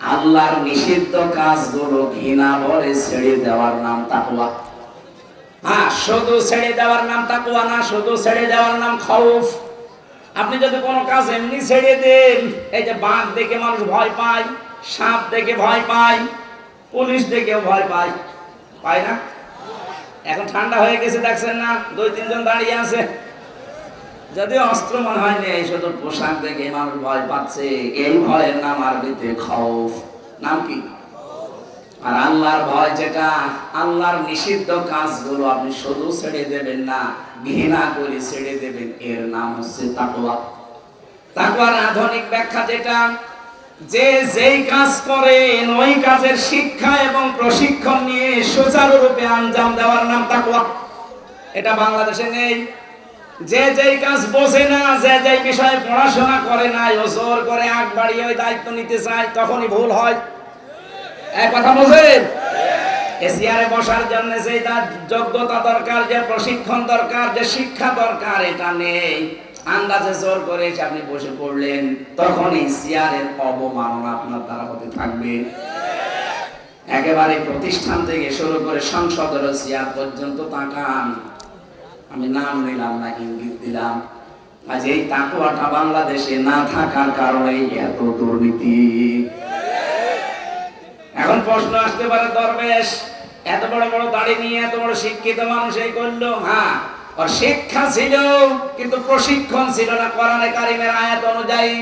আল্লাহর নিষিদ্ধ কাজগুলো ঘৃণা ভরে ছেড়ে দেওয়ার নাম তাকওয়া। হ্যাঁ শুধু ছেড়ে দেওয়ার নাম তাকওয়া না, শুধু ছেড়ে দেওয়ার নাম খৌফ। আপনি যদি কোনো কাজ এমনি ছেড়ে দেন, এই যে বাঘ দেখে মানুষ ভয় পায়, সাপ দেখে ভয় পায়, পুলিশ দেখেও ভয় পায় পায় না? এখন ঠান্ডা হয়ে গেছে, দেখছেন না? দুই, তিনজন দাঁড়িয়ে আছে। যদি অস্ত্র মনে হয় নেই, শুধু পোশাক দেখে মানুষ ভয় পাচ্ছে। এই ভয়ের নাম আরবিতে খৌফ। নাম কি? আর আল্লাহর ভয় যেটা, আল্লাহর নিষিদ্ধ কাজগুলো আপনি শুধু ছেড়ে দেবেন না, ঘৃণা করে ছেড়ে দেবেন। এর নাম হচ্ছে তাকওয়া। তাকওয়ার আধুনিক ব্যাখ্যা যেটা, যে যেই কাজ করেন, ওই কাজের শিক্ষা এবং প্রশিক্ষণ নিয়ে সুচারুরূপে আঞ্জাম দেওয়ার নাম তাকওয়া। এটা বাংলাদেশে নেই। যে যেই কাজ বোঝে না, যে যেই বিষয়ে পড়াশোনা করে না জোর করে আগ বাড়িয়ে ওই দায়িত্ব নিতে চায়, তখনই ভুল হয়। এক কথা বোঝেন? এসিয়ারে বসার জন্য যে তার যোগ্যতা দরকার, যে প্রশিক্ষণ দরকার, যে শিক্ষা দরকার, এটা নেই। আন্দাজে জোর করে আপনি বসে পড়লেন, তখনই সিয়ারের অবমাননা আপনার দ্বারা হতে থাকবে। একেবারে প্রতিষ্ঠান থেকে শুরু করে সংসদের সিয়ার পর্যন্ত তাকান। আমি নাম নিলাম না, ইঙ্গিত দিলাম। আজ এই তাকুয়াটা বাংলাদেশে না থাকার কারণে এত দুর্নীতি। এখন প্রশ্ন আসতে পারে দরবেশ, এত বড় বড় দাড়ি নিয়ে এত বড় শিক্ষিত মানুষ এই করল? হ্যাঁ ওর শিক্ষা ছিল, কিন্তু প্রশিক্ষণ ছিল না কোরআনে কারিমের আয়াত অনুযায়ী।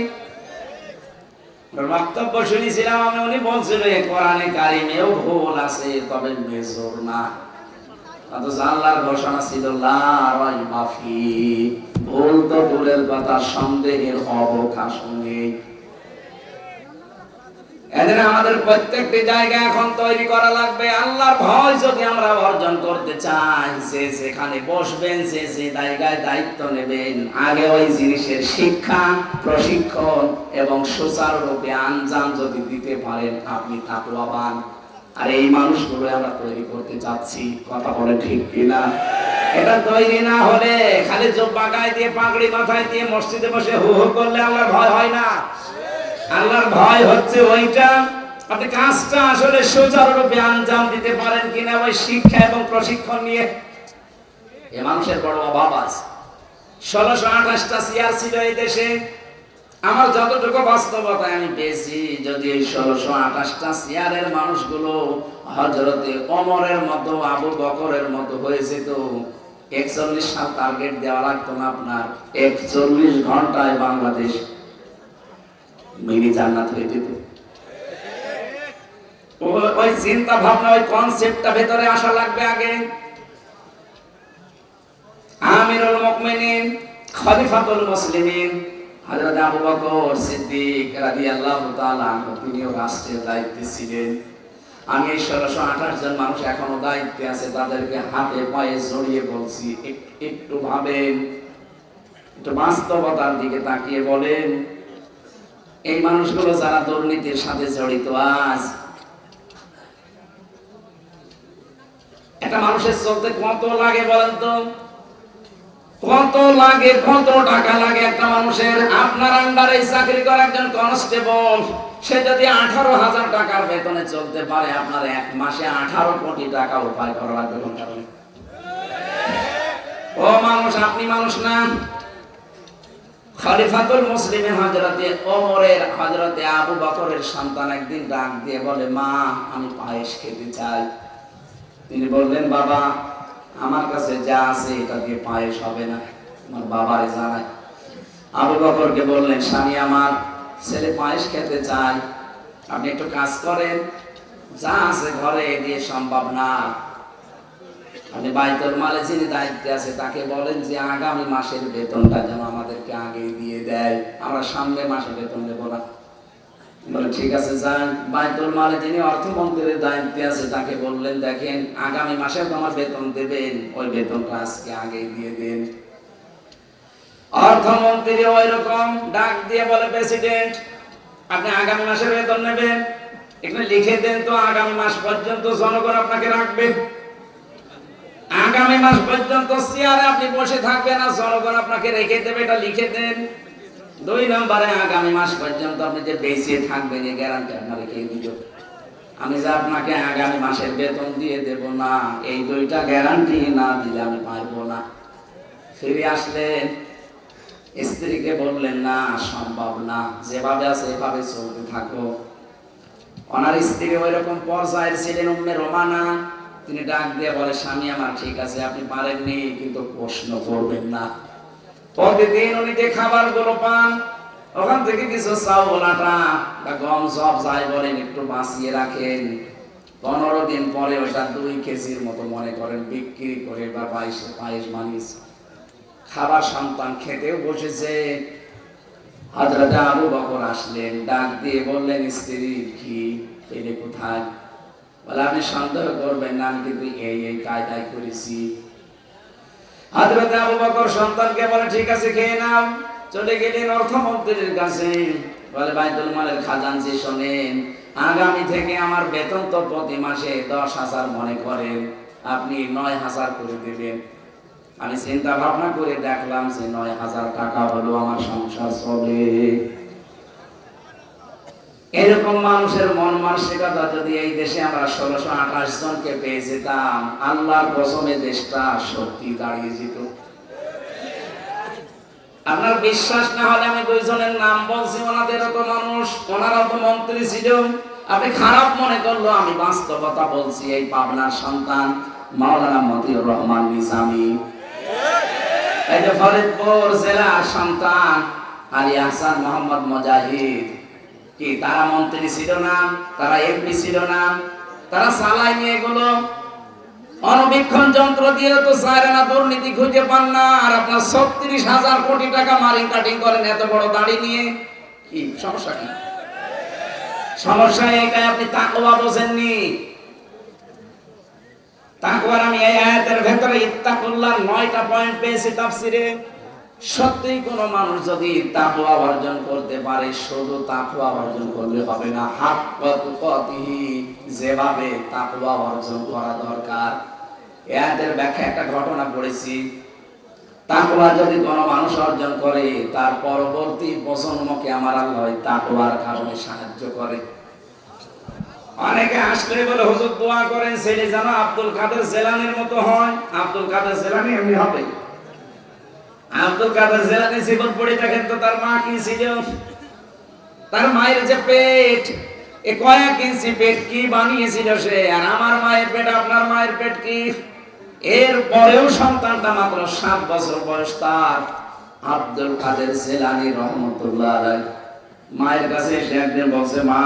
বক্তব্য শুনেছিলাম আমি, উনি বলছিল কোরআনে কারিমেও ভুল আছে, তবে মেজর না। আল্লাহর ভয় যদি আমরা অর্জন করতে চাই, যে যেখানে বসবেন, যে যে জায়গায় দায়িত্ব নেবেন, আগে ওই জিনিসের শিক্ষা, প্রশিক্ষণ এবং সুচারুরূপে আঞ্জাম যদি দিতে পারেন, আপনি তাকওয়াবান আর এই মানুষগুলো আমরা তৈরি করতে চাচ্ছি, কথা বলে ঠিক কিনা? এটা তৈরি না হলে খালি জোব্বা গায়ে দিয়ে, পাগড়ি মাথায় দিয়ে মসজিদে বসে হু হু করলে আল্লাহর ভয় হয় না? আল্লাহর ভয় হচ্ছে ওইটা। আপনি কাজটা আসলে সুচারুরূপে আঞ্জাম দিতে পারেন কিনা ওই শিক্ষা এবং প্রশিক্ষণ নিয়ে? এ মানুষের বড় অভাব আছে। ষোলোশো আঠাশটা সিয়ার ছিল এই দেশে। আমার যতটুকু বাস্তবতায় আমি পেয়েছি, যদি এই ষোলোশো আঠাশটা সিয়ারের মানুষগুলো হজরতে অমরের মতো, আবু বকরের মতো হয়েছে তো একচল্লিশ সাল টার্গেট দেওয়া লাগতো না আপনার, একচল্লিশ ঘন্টায় বাংলাদেশ মিনি জান্নাত হয়ে যেত। ওই চিন্তা ভাবনা, ওই কনসেপ্টটা ভেতরে আসা লাগবে আগে। আমিরুল খলিফাতুল মুসলিমিন আবু বকর সিদ্দিক রাদিয়াল্লাহু তাআলা তিনিও রাষ্ট্রের দায়িত্বে ছিলেন। আমি ষোলোশো আঠাশ জন মানুষ এখনও দায়িত্বে আছে, তাদেরকে হাতে পায়ে জড়িয়ে বলছি একটু ভাবেন, একটু বাস্তবতার দিকে তাকিয়ে বলেন, এই মানুষগুলো যারা দুর্নীতির সাথে জড়িত আজ, একটা মানুষের চলতে কত লাগে বলেন তো? কত লাগে, কত টাকা লাগে একটা মানুষের? আপনার আন্ডারে চাকরি করা একজন কনস্টেবল সে যদি আঠারো হাজার টাকার বেতনে চলতে পারে, আপনার এক মাসে আঠারো কোটি টাকা উপায় করা লাগবে ও মানুষ, আপনি মানুষ না। খলিফাতুল মুসলিমের হজরতে ওমরের হজরতে আবু বকরের সন্তান একদিন ডাক দিয়ে বলে, মা, আমি পায়েস খেতে চাই। তিনি বললেন, বাবা আমার কাছে যা আছে এটা দিয়ে পায়েস হবে না। আমার বাবারে জানাই আবু বকরকে বললেন, স্বামী আমার, ছেলে পায়েস খেতে চায়। আপনি একটু কাজ করেন। যা আছে ঘরে দিয়ে সম্ভব না। আপনি বাইতুল মালে যিনি দায়িত্বে আছে, তাকে বলেন যে, আগামী মাসের বেতনটা যেন আমাদেরকে আগে দিয়ে দেয়। আমরা সামনে মাসে বেতন দেবো না। বলে, ঠিক আছে, যান। বাইতুল মালে যিনি অর্থমন্ত্রীর দায়িত্বে আছে, তাকে বললেন, দেখেন, আগামী মাসে তো আমার বেতন দেবেন। ওই বেতনটা আজকে আগে দিয়ে দেন। অর্থমন্ত্রী ওই রকম ডাক দিয়ে বলে, প্রেসিডেন্ট, আপনি আগামী মাসের বেতন নেবেন। এখানে লিখে দেন তো, আগামী মাস পর্যন্ত জনগণ আপনাকে রাখবে। আগামী মাস পর্যন্ত চেয়ারে আপনি বসে থাকবেন আর জনগণ আপনাকে রেখে দেবে। এটা লিখে দেন। দুই নম্বরে আগামী মাস পর্যন্ত আপনি যে বেঁচে থাকবেন এই গ্যারান্টি আপনার কে দিল আমি যে আপনাকে আগামী মাসের বেতন দিয়ে দেব না, এই দুইটা গ্যারান্টি না দিলে আমি পারব না। ফিরে আসলেন স্ত্রীকে বললেন, না, সম্ভব না। যেভাবে আছে এভাবে চলতে থাকো। ওনার স্ত্রী ওই রকম পর্যায়ের ছিলেন উম্মে রোমানা। তিনি ডাক দিয়ে বলে, স্বামী আমার ঠিক আছে, আপনি পারেননি, কিন্তু প্রশ্ন করবেন না। প্রতিদিন উনি যে খাবারগুলো পান, ওখান থেকে কিছু চাউল, আটা বা গম সব যাই বলেন, একটু বাঁচিয়ে রাখেন। পনেরো দিন পরে ওটা দুই কেজির মতো মনে করেন, বিক্রি করে বা বাইশে পায়েস মানিস খাবার সন্তান খেতেও বসেছে। হযরত আবু বকর আসলেন, ডাক দিয়ে বললেন, স্ত্রী, কি? পেলে কোথায়? বলে, আপনি সন্দেহ করবেন না, আমি কিন্তু এই এই কায়দায় করেছি। হযরত আবু বকর সন্তানকে বলে, ঠিক আছে, খেয়ে নাও। চলে গেলেন অর্থমন্ত্রীর কাছে। বলে, বাইতুল মালের শোনেন, আগামী থেকে আমার বেতন তো প্রতি মাসে দশ হাজার মনে করেন আপনি নয় হাজার করে দেবেন আমি চিন্তা ভাবনা করে দেখলাম যে নয় হাজার টাকা হলো আমার সংসার চলে। এরকম মানুষের মন মানসিকতা যদি এই দেশে আমরা ষোলোশো আঠাশ জনকে পেয়ে যেতাম, আল্লাহর কসমে দেশটা সত্যি দাঁড়িয়ে যেত। আপনার বিশ্বাস না হলে আমি দুইজনের নাম বলছি ওনাদের তো মানুষ ওনারা তো মন্ত্রী ছিল। আপনি খারাপ মনে করল আমি বাস্তবতা বলছি, এই পাবনার সন্তান মাওলানা মতিউর রহমান নিজামী। এই যে ফরিদপুর জেলার সন্তান আলী হাসান মোহাম্মদ মুজাহিদ কি, তারা মন্ত্রী ছিল না, তারা এমপি ছিল না, তারা চালাই নিয়ে এগুলো অনবীক্ষণ যন্ত্র দিয়ে তো দুর্নীতি খুঁজে পান না, আর আপনার ছত্রিশ হাজার কোটি টাকা মারিং কাটিং করেন এত বড় দাড়ি নিয়ে। কি, সমস্যা কি? সমস্যা এটাই আপনি তাকওয়া বোঝেননি। তাকওয়ার আমি এই আয়াতের ভেতরে ইত্তাকুল্লাহ নয়টা পয়েন্ট পেয়েছি তাফসিরে। সত্যি কোনো মানুষ যদি তাকওয়া অর্জন করতে পারে, শুধু তাকওয়া অর্জন করলে হবে না। হাক্কাতুকাতিহি যেভাবে তাকওয়া অর্জন করা দরকার। এদের ব্যাখ্যা একটা ঘটনা পড়েছি। তাকওয়া যদি কোনো মানুষ অর্জন করে, তার পরবর্তী প্রজন্মকে আমার আল্লাহ ওই তাকওয়ার কারণে সাহায্য করে। অনেকে আসলে বলে, হুজুর, দোয়া করেন, ছেলে যেন আব্দুল কাদের জেলানির মতো হয়। আব্দুল কাদের জেলানি এমনি হবে। আব্দুল কাদের জেলানি জীবন পড়ে থাকেন তো তার মা কি ছিল? তার মায়ের যে পেট, এ কয়েক ইঞ্চি পেট কি বানিয়েছিল সে? আর আমার মায়ের পেট, আপনার মায়ের পেট কি? এর পরেও সন্তানটা মাত্র সাত বছর বয়স তার। আব্দুল কাদের জেলানি রহমতুল্লাহ মায়ের কাছে এসে একদিন বলছে, মা,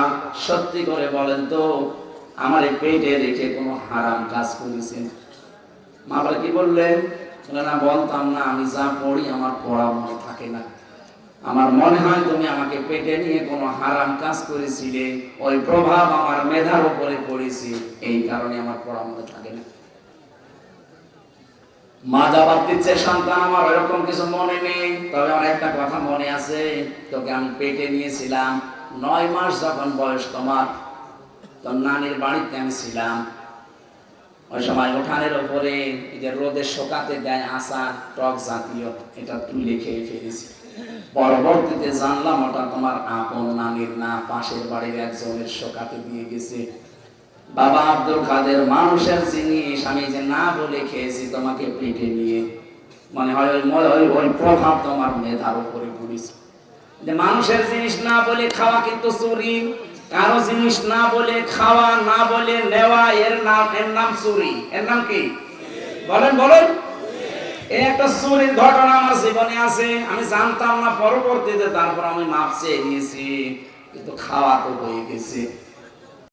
সত্যি করে বলেন তো, আমার এই পেটে রেখে কোনো হারাম কাজ করেছেন? মা বলে, কি বললেন? বলে না বলতাম, না, আমি যা পড়ি আমার পড়া মনে থাকে না। আমার মনে হয় তুমি আমাকে পেটে নিয়ে কোনো হারাম কাজ করেছিলে, ওই প্রভাব আমার মেধার উপরে পড়েছে, এই কারণে আমার পড়া মনে থাকে না। মা দিচ্ছে, সন্তান, আমার ওরকম কিছু মনে নেই। তবে আমার একটা কথা মনে আছে, তোকে আমি পেটে নিয়েছিলাম। নয় মাস যখন বয়স তোমার, তোর নানির বাড়িতে আমি ছিলাম। ওই সময় উঠানের এই যে রোদের শোকাতে দেয় আচার টক জাতীয়, এটা তুলে খেয়ে ফেলেছি। পরবর্তীতে জানলাম ওটা তোমার আপন নানির না, পাশের বাড়ির একজনের শোকাতে দিয়ে গেছে। বাবা আব্দুল কাদের মানুষের জিনিস আমি যে না বলে খেয়েছি তোমাকে পেটে নিয়ে মানে হয় ওই ওই প্রভাব তোমার মেধার উপরে পড়েছে। যে মানুষের জিনিস না বলে খাওয়া কিন্তু চুরি। কারও জিনিস না বলে, খাওয়া না বলে, নেওয়া, এর নাম এর নাম চুরি। এর নাম কি? বলেন বলেন। এই একটা চুরির ঘটনা আমার জীবনে আছে, আমি জানতাম না, পরবর্তীতে তারপর আমি মাপ চেয়ে নিয়েছি, কিন্তু খাওয়া তো হয়ে গেছে।